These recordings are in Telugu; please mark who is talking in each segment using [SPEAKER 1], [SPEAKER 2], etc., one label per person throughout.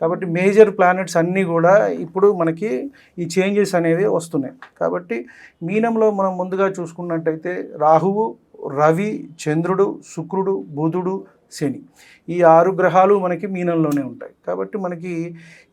[SPEAKER 1] కాబట్టి మేజర్ ప్లానెట్స్ అన్నీ కూడా ఇప్పుడు మనకి ఈ చేంజెస్ అనేవి వస్తున్నాయి. కాబట్టి మీనంలో మనం ముందుగా చూసుకున్నట్టయితే రాహువు రవి చంద్రుడు శుక్రుడు బుధుడు శని ఈ ఆరు గ్రహాలు మనకి మీనంలోనే ఉంటాయి. కాబట్టి మనకి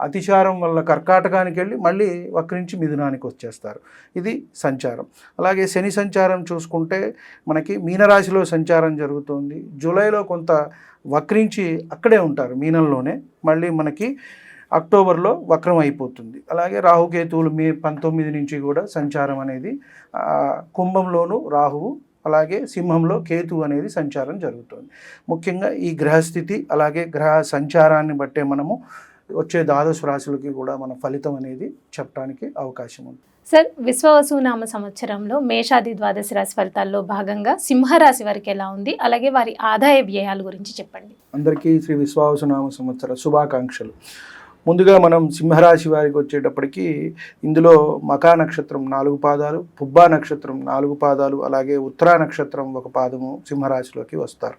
[SPEAKER 1] అతిచారం వల్ల కర్కాటకానికి వెళ్ళి మళ్ళీ వక్రించి మిథునానికి వచ్చేస్తారు. ఇది సంచారం. అలాగే శని సంచారం చూసుకుంటే మనకి మీనరాశిలో సంచారం జరుగుతుంది. జూలైలో కొంత వక్రించి అక్కడే ఉంటారు మీనంలోనే. మళ్ళీ మనకి అక్టోబర్లో వక్రం అయిపోతుంది. అలాగే రాహుకేతువులు మే పంతొమ్మిది నుంచి కూడా సంచారం అనేది కుంభంలోను రాహువు అలాగే సింహంలో కేతు అనేది సంచారం జరుగుతుంది. ముఖ్యంగా ఈ గ్రహస్థితి అలాగే గ్రహ సంచారాన్ని బట్టే మనము వచ్చే ద్వాదశ రాశులకి కూడా మన ఫలితం అనేది చెప్పడానికి అవకాశం ఉంది.
[SPEAKER 2] సార్ విశ్వవసు నామ సంవత్సరంలో మేషాది ద్వాదశ రాశి ఫలితాల్లో భాగంగా సింహరాశి వారికి ఎలా ఉంది? అలాగే వారి ఆదాయ వ్యయాల గురించి చెప్పండి.
[SPEAKER 1] అందరికీ శ్రీ విశ్వావసునామ సంవత్సర శుభాకాంక్షలు. ముందుగా మనం సింహరాశి వారికి వచ్చేటప్పటికి ఇందులో మకా నక్షత్రం నాలుగు పాదాలు పుబ్బా నక్షత్రం నాలుగు పాదాలు అలాగే ఉత్తరా నక్షత్రం ఒక పాదము సింహరాశిలోకి వస్తారు.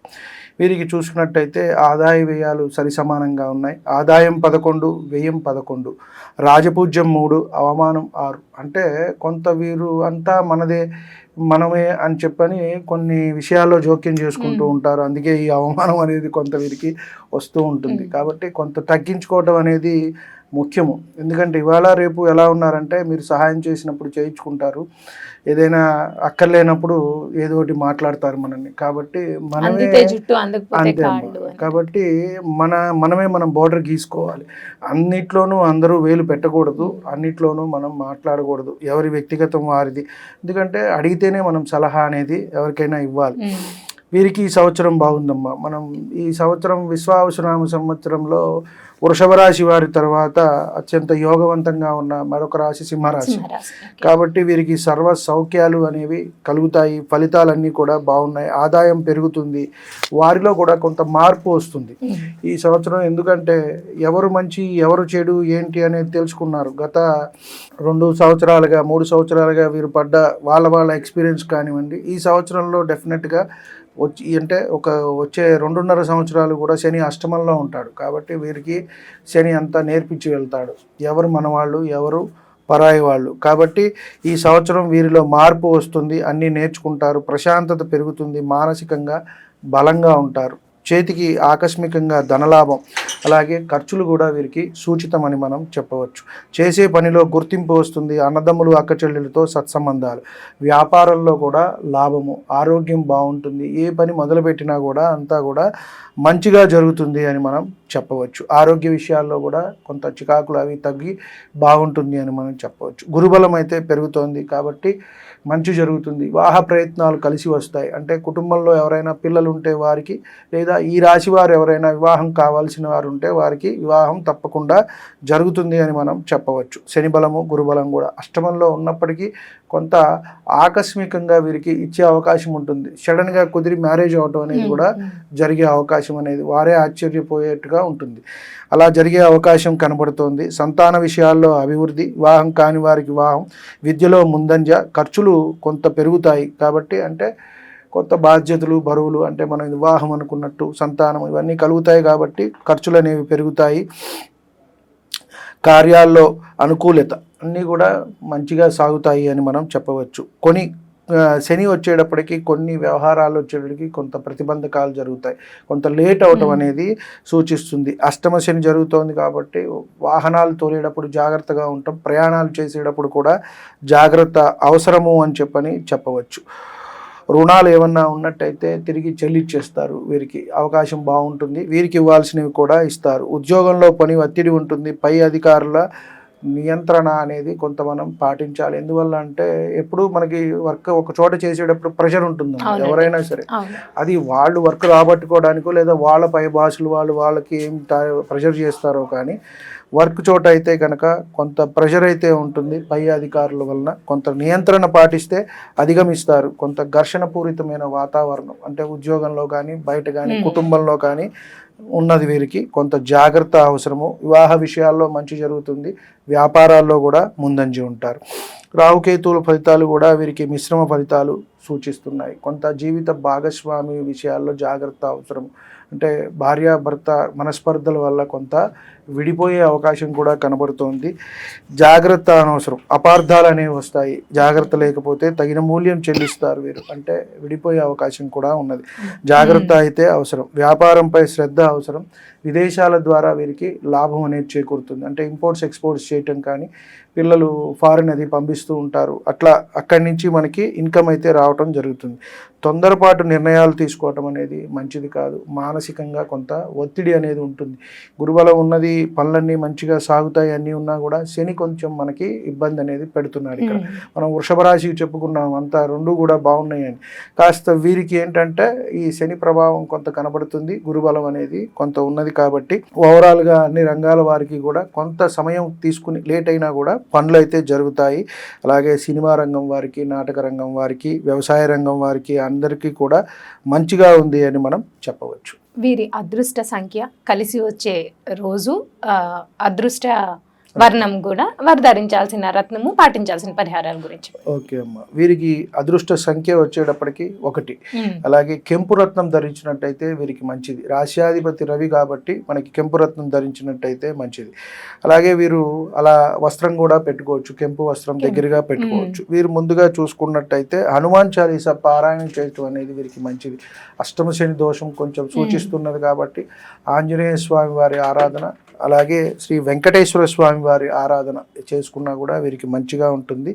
[SPEAKER 1] వీరికి చూసుకున్నట్టయితే ఆదాయ వ్యయాలు సరి సమానంగా ఉన్నాయి. ఆదాయం పదకొండు వ్యయం పదకొండు రాజపూజ్యం మూడు అవమానం ఆరు. అంటే కొంత వీరు అంతా మనదే మనమే అని చెప్పని కొన్ని విషయాల్లో జోక్యం చేసుకుంటూ. ఉంటారు అందుకే ఈ అవమానం అనేది కొంత వీరికి వస్తూ ఉంటుంది. కాబట్టి కొంత తగ్గించుకోవడం అనేది ముఖ్యము. ఎందుకంటే ఇవాళ రేపు ఎలా ఉన్నారంటే మీరు సహాయం చేసినప్పుడు చేయించుకుంటారు. ఏదైనా అక్కర్లేనప్పుడు ఏదో ఒకటి మాట్లాడతారు మనల్ని. కాబట్టి మనమే అంతే. కాబట్టి మన మనమే మనం బోర్డర్ గీసుకోవాలి. అన్నిట్లోనూ అందరూ వేలు పెట్టకూడదు. అన్నిట్లోనూ మనం మాట్లాడకూడదు. ఎవరి వ్యక్తిగతం వారిది. ఎందుకంటే అడిగితేనే మనం సలహా అనేది ఎవరికైనా ఇవ్వాలి. వీరికి ఈ సంవత్సరం బాగుందమ్మా. మనం ఈ సంవత్సరం విశ్వావసనామ సంవత్సరంలో వృషభ రాశి వారి తర్వాత అత్యంత యోగవంతంగా ఉన్న మరొక రాశి సింహరాశి. కాబట్టి వీరికి సర్వ సౌఖ్యాలు అనేవి కలుగుతాయి ఫలితాలన్నీ కూడా బాగున్నాయి ఆదాయం పెరుగుతుంది వారిలో కూడా కొంత మార్పు వస్తుంది. ఈ సంవత్సరం ఎందుకంటే ఎవరు మంచి ఎవరు చెడు ఏంటి అనేది తెలుసుకున్నారు గత రెండు సంవత్సరాలుగా మూడు సంవత్సరాలుగా వీరు పడ్డ వాళ్ళ వాళ్ళ ఎక్స్పీరియన్స్ కానివ్వండి ఈ సంవత్సరంలో డెఫినెట్గా వచ్చి అంటే ఒక వచ్చే రెండున్నర సంవత్సరాలు కూడా శని అష్టమంలో ఉంటాడు. కాబట్టి వీరికి శని అంతా నేర్పించి వెళ్తాడు. ఎవరు మనవాళ్ళు ఎవరు పరాయి వాళ్ళు. కాబట్టి ఈ సంవత్సరం వీరిలో మార్పు వస్తుంది. అన్నీ నేర్చుకుంటారు. ప్రశాంతత పెరుగుతుంది. మానసికంగా బలంగా ఉంటారు. చేతికి ఆకస్మికంగా ధనలాభం అలాగే ఖర్చులు కూడా వీరికి సూచితమని మనం చెప్పవచ్చు. చేసే పనిలో గుర్తింపు వస్తుంది అన్నదమ్ములు అక్కచెల్లెలతో సత్సంబంధాలు. వ్యాపారంలో కూడా లాభము ఆరోగ్యం బాగుంటుంది ఏ పని మొదలుపెట్టినా కూడా అంతా కూడా మంచిగా జరుగుతుంది అని మనం చెప్పవచ్చు. ఆరోగ్య విషయాల్లో కూడా కొంత చికాకులు అవి తగ్గి బాగుంటుంది అని మనం చెప్పవచ్చు. గురుబలం అయితే పెరుగుతోంది కాబట్టి మంచి జరుగుతుంది. వివాహ ప్రయత్నాలు కలిసి వస్తాయి. అంటే కుటుంబంలో ఎవరైనా పిల్లలు ఉంటే వారికి లేదా ఈ రాశి వారు ఎవరైనా వివాహం కావాల్సిన వారు ఉంటే వారికి వివాహం తప్పకుండా జరుగుతుంది అని మనం చెప్పవచ్చు. శని బలము గురుబలం కూడా అష్టమంలో ఉన్నప్పటికీ కొంత ఆకస్మికంగా వీరికి ఇచ్చే అవకాశం ఉంటుంది. సడన్గా కుదిరి మ్యారేజ్ అవటం అనేది కూడా. జరిగే అవకాశం అనేది వారే ఆశ్చర్యపోయేట్టుగా ఉంటుంది. అలా జరిగే అవకాశం కనబడుతోంది. సంతాన విషయాల్లో అభివృద్ధి వివాహం కాని వారికి వివాహం విద్యలో ముందంజ ఖర్చులు కొంత పెరుగుతాయి. కాబట్టి అంటే కొత్త బాధ్యతలు బరువులు అంటే మనం వివాహం అనుకున్నట్టు సంతానం ఇవన్నీ కలుగుతాయి కాబట్టి ఖర్చులు అనేవి పెరుగుతాయి. కార్యాల్లో అనుకూలత అన్నీ కూడా మంచిగా సాగుతాయి అని మనం చెప్పవచ్చు. కొన్ని ఆ, శని వచ్చేటప్పటికి కొన్ని వ్యవహారాలు వచ్చేటప్పటికి కొంత ప్రతిబంధకాలు జరుగుతాయి. కొంత లేట్ అవటం. అనేది సూచిస్తుంది. అష్టమ శని జరుగుతోంది కాబట్టి వాహనాలు తోలేటప్పుడు జాగ్రత్తగా ఉంటాం. ప్రయాణాలు చేసేటప్పుడు కూడా జాగ్రత్త అవసరము అని చెప్పని చెప్పవచ్చు. రుణాలు ఏమన్నా ఉన్నట్టయితే తిరిగి చెల్లిచ్చేస్తారు వీరికి. అవకాశం బాగుంటుంది. వీరికి ఇవ్వాల్సినవి కూడా ఇస్తారు. ఉద్యోగంలో పని ఒత్తిడి ఉంటుంది. పై అధికారుల నియంత్రణ అనేది కొంత మనం పాటించాలి. ఎందువల్ల అంటే ఎప్పుడు మనకి వర్క్ ఒక చోట చేసేటప్పుడు ప్రెషర్ ఉంటుంది. ఎవరైనా సరే. అది వాళ్ళు వర్క్ రాబట్టుకోవడానికో లేదా వాళ్ళ పై భాషలు వాళ్ళు వాళ్ళకి ఏం ప్రెషర్ చేస్తారో కానీ వర్క్ చోట అయితే కనుక కొంత ప్రెషర్ అయితే ఉంటుంది. పై అధికారుల వలన కొంత నియంత్రణ పాటిస్తే అధిగమిస్తారు. కొంత ఘర్షణ పూరితమైన వాతావరణం అంటే ఉద్యోగంలో కానీ బయట కానీ. కుటుంబంలో కానీ ఉన్నది వీరికి కొంత జాగ్రత్త అవసరము. వివాహ విషయాల్లో మంచి జరుగుతుంది. వ్యాపారాల్లో కూడా ముందంజి ఉంటారు. రాహుకేతువుల ఫలితాలు కూడా వీరికి మిశ్రమ ఫలితాలు సూచిస్తున్నాయి. కొంత జీవిత భాగస్వామి విషయాల్లో జాగ్రత్త అవసరం. అంటే భార్యాభర్త మనస్పర్ధల వల్ల కొంత విడిపోయే అవకాశం కూడా కనబడుతోంది. జాగ్రత్త అనవసరం. అపార్థాలు అనేవి వస్తాయి. జాగ్రత్త లేకపోతే తగిన మూల్యం చెల్లిస్తారు వీరు. అంటే విడిపోయే అవకాశం కూడా ఉన్నది. జాగ్రత్త అయితే అవసరం. వ్యాపారంపై శ్రద్ధ అవసరం. విదేశాల ద్వారా వీరికి లాభం అనేది చేకూరుతుంది. అంటే ఇంపోర్ట్స్ ఎక్స్పోర్ట్స్ చేయటం కానీ పిల్లలు ఫారిన్ అది పంపిస్తూ ఉంటారు. అట్లా అక్కడి నుంచి మనకి ఇన్కమ్ అయితే రావటం జరుగుతుంది. తొందరపాటు నిర్ణయాలు తీసుకోవటం అనేది మంచిది కాదు. మానసికంగా కొంత ఒత్తిడి అనేది ఉంటుంది. గురుబలం ఉన్నది పనులన్నీ మంచిగా సాగుతాయి అన్నీ ఉన్నా కూడా శని కొంచెం మనకి ఇబ్బంది అనేది పెడుతున్నాడు ఇక్కడ. మనం వృషభ రాశికి చెప్పుకున్నాం అంతా రెండు కూడా బాగున్నాయని. కాస్త వీరికి ఏంటంటే ఈ శని ప్రభావం కొంత కనబడుతుంది గురుబలం అనేది కొంత ఉన్నది కాబట్టి ఓవరాల్గా అన్ని రంగాల వారికి కూడా కొంత సమయం తీసుకుని లేట్ అయినా కూడా పనులు అయితే జరుగుతాయి. అలాగే సినిమా రంగం వారికి నాటక రంగం వారికి వ్యవసాయ రంగం వారికి అందరికీ కూడా మంచిగా ఉంది అని మనం చెప్పవచ్చు.
[SPEAKER 2] వీరి అదృష్ట సంఖ్య కలిసి వచ్చే రోజు అదృష్ట వర్ణం కూడా వారు ధరించాల్సిన రత్నము పాటించాల్సిన పరిహారాల గురించి.
[SPEAKER 1] ఓకే అమ్మ. వీరికి అదృష్ట సంఖ్య వచ్చేటప్పటికి ఒకటి. అలాగే కెంపు రత్నం ధరించినట్టయితే వీరికి మంచిది. రాశ్యాధిపతి రవి కాబట్టి మనకి కెంపు రత్నం ధరించినట్టయితే మంచిది. అలాగే వీరు అలా వస్త్రం కూడా పెట్టుకోవచ్చు. కెంపు వస్త్రం దగ్గరగా పెట్టుకోవచ్చు. వీరు ముందుగా చూసుకున్నట్టయితే హనుమాన్ చాలీసా పారాయణం చేయటం అనేది వీరికి మంచిది. అష్టమ శని దోషం కొంచెం సూచిస్తున్నది కాబట్టి ఆంజనేయ స్వామి వారి ఆరాధన అలాగే శ్రీ వెంకటేశ్వర స్వామి వారి ఆరాధన చేసుకున్నా కూడా వీరికి మంచిగా ఉంటుంది.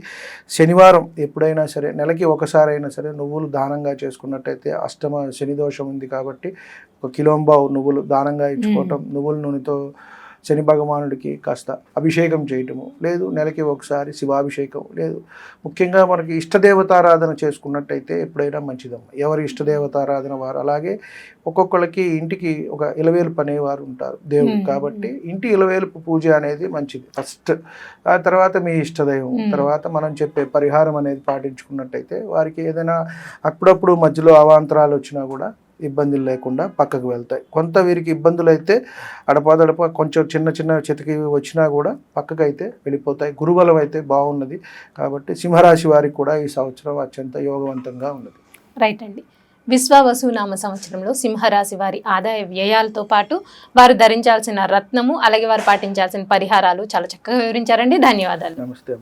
[SPEAKER 1] శనివారం ఎప్పుడైనా సరే నెలకి ఒకసారి అయినా సరే నువ్వులు దానంగా చేసుకున్నట్టయితే అష్టమ శని దోషం ఉంది కాబట్టి ఒక కిలోంబావు నువ్వులు దానంగా ఇచ్చుకోవటం నువ్వుల నూనెతో శని భగవానుడికి కాస్త అభిషేకం చేయటము లేదు నెలకి ఒకసారి శివాభిషేకం లేదు. ముఖ్యంగా మనకి ఇష్టదేవతారాధన చేసుకున్నట్టయితే ఎప్పుడైనా మంచిదమ్మ. ఎవరి ఇష్టదేవతారాధన వారు? అలాగే ఒక్కొక్కళ్ళకి ఇంటికి ఒక ఇలవేలుపు అనేవారు ఉంటారు దేవుడు. కాబట్టి ఇంటి ఇలవేలుపు పూజ అనేది మంచిది. ఫస్ట్ ఆ తర్వాత మీ ఇష్టదైవం. తర్వాత మనం చెప్పే పరిహారం అనేది పాటించుకున్నట్టయితే వారికి ఏదైనా అప్పుడప్పుడు మధ్యలో అవాంతరాలు వచ్చినా కూడా ఇబ్బందులు లేకుండా పక్కకు వెళ్తాయి. కొంత వీరికి ఇబ్బందులు అయితే అడపాదడప కొంచెం చిన్న చిన్న చితికి వచ్చినా కూడా పక్కకు అయితే వెళ్ళిపోతాయి. గురుబలం అయితే బాగున్నది. కాబట్టి సింహరాశి వారికి కూడా ఈ సంవత్సరం అత్యంత యోగవంతంగా ఉన్నది.
[SPEAKER 2] రైట్ అండి. విశ్వవసునామ సంవత్సరంలో సింహరాశి వారి ఆదాయ వ్యయాలతో పాటు వారు ధరించాల్సిన రత్నము అలాగే వారు పాటించాల్సిన పరిహారాలు చాలా చక్కగా వివరించారండి. ధన్యవాదాలు.
[SPEAKER 1] నమస్తే